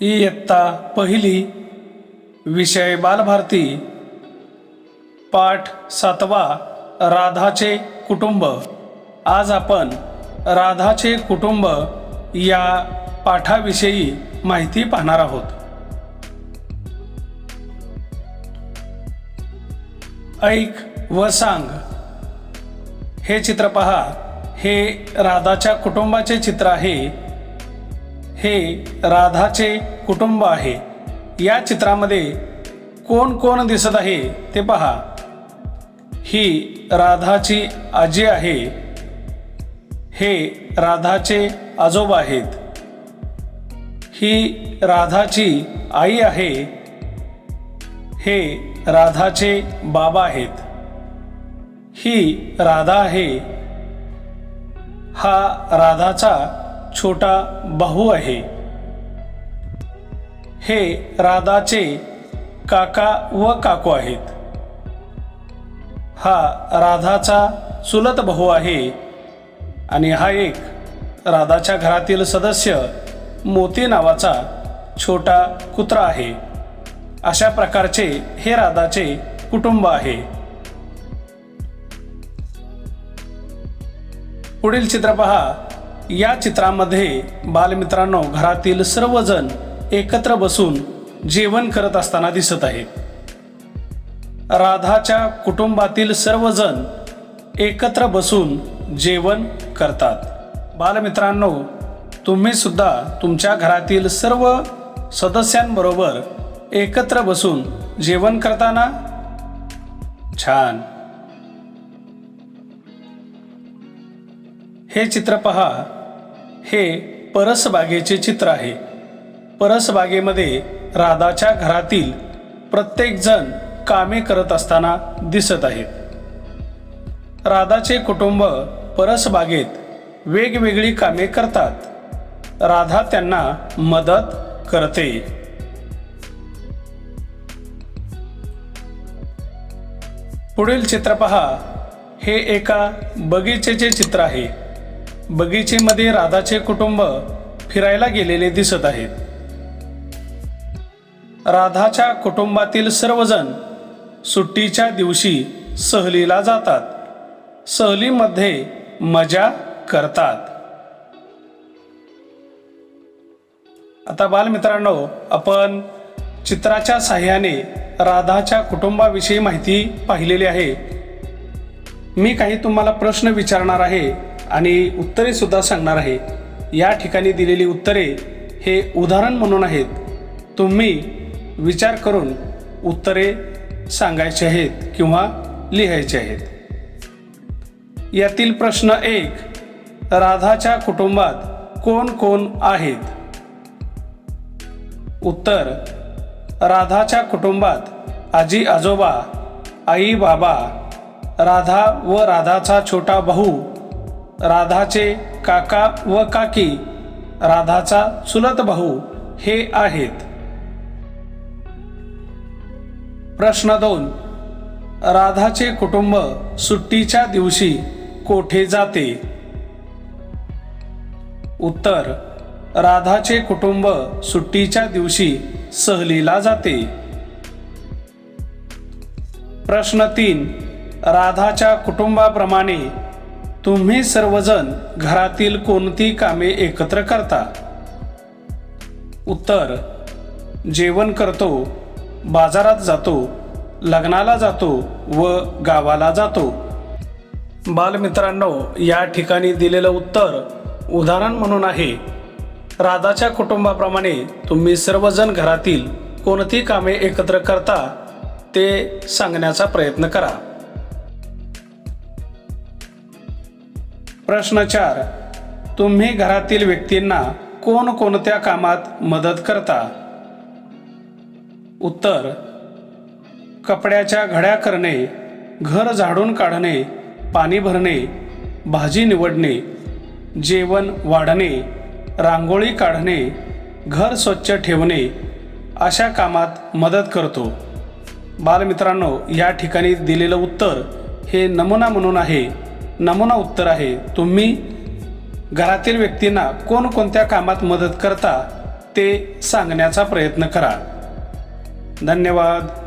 इयत्ता पहिली विषय बालभारती पाठ सातवा राधाचे कुटुंब. आज आपण राधाचे कुटुंब या पाठाविषयी माहिती पाहणार आहोत. ऐक व सांग. हे चित्र पहा. हे राधाच्या कुटुंबाचे चित्र आहे. हे राधाचे कुटुंब आहे. या चित्रामध्ये कोण कोण दिसत आहे ते पहा. ही राधाची आजी आहे. हे राधाचे आजोबा आहेत. ही राधाची आई आहे. हे राधाचे बाबा आहेत. ही राधा आहे. हा राधाचा छोटा भाऊ आहे. हे राधाचे काका व काकू आहेत. हा राधाचा चुलत भाऊ आहे आणि हा एक राधाच्या घरातील सदस्य मोती नावाचा छोटा कुत्रा आहे. अशा प्रकारचे हे राधाचे कुटुंब आहे. पुढील चित्र पहा. या चित्रामध्ये बालमित्रांनो घरातील सर्वजण एकत्र बसून जेवण करत असताना दिसत आहेत राधाच्या कुटुंबातील सर्वजण एकत्र बसून जेवण करतात. बालमित्रांनो तुम्ही सुद्धा तुमच्या घरातील सर्व सदस्यांबरोबर एकत्र बसून जेवण करताना छान. हे चित्र पहा. हे परसबागेचे चित्र आहे. परसबागेमध्ये राधाच्या घरातील प्रत्येकजण कामे करत असताना दिसत आहेत. राधाचे कुटुंब परसबागेत वेगवेगळी कामे करतात. राधा त्यांना मदत करते. पुढील चित्र पहा. हे एका बगीचेचे चित्र आहे. बगीचेमध्ये राधाचे कुटुंब फिरायला गेलेले दिसत आहेत. राधाच्या कुटुंबातील सर्वजण सुट्टीच्या दिवशी सहलीला जातात. सहलीमध्ये मजा करतात. आता बालमित्रांनो आपण चित्राच्या साह्याने राधाच्या कुटुंबाविषयी माहिती पाहिलेली आहे. मी काही तुम्हाला प्रश्न विचारणार आहे. आणि उत्तरेसुद्धा सांगणार आहे. या ठिकाणी दिलेली उत्तरे हे उदाहरण म्हणून आहेत. तुम्ही विचार करून उत्तरे सांगायचे आहेत किंवा लिहायचे आहेत. यातील प्रश्न एक राधाच्या कुटुंबात कोण कोण आहेत? उत्तर राधाच्या कुटुंबात आजी आजोबा आई बाबा राधा व राधाचा छोटा भाऊ राधाचे काका व काकी राधाचा चुलत भाऊ हे आहेत. प्रश्न दोन. राधाचे कुटुंब सुट्टीच्या दिवशी कोठे जाते? उत्तर. राधाचे कुटुंब सुट्टीच्या दिवशी सहलीला जाते. प्रश्न तीन. राधाच्या कुटुंबाप्रमाणे तुम्ही सर्वजण घरातील कोणती कामे एकत्र करता? उत्तर जेवण करतो बाजारात जातो लग्नाला जातो व गावाला जातो. बालमित्रांनो या ठिकाणी दिलेलं उत्तर उदाहरण म्हणून आहे. राधाच्या कुटुंबाप्रमाणे तुम्ही सर्वजण घरातील कोणती कामे एकत्र करता ते सांगण्याचा प्रयत्न करा. प्रश्न चार. तुम्ही घरातील व्यक्तींना कोणकोणत्या कामात मदत करता? उत्तर. कपड्याच्या घड्या करणे घर झाडून काढणे पाणी भरणे भाजी निवडणे जेवण वाढणे रांगोळी काढणे घर स्वच्छ ठेवणे अशा कामात मदत करतो. बालमित्रांनो या ठिकाणी दिलेलं उत्तर हे नमुना म्हणून आहे. नमुना उत्तर आहे. तुम्ही घरातील व्यक्तींना कोणकोणत्या कामात मदत करता ते सांगण्याचा प्रयत्न करा. धन्यवाद.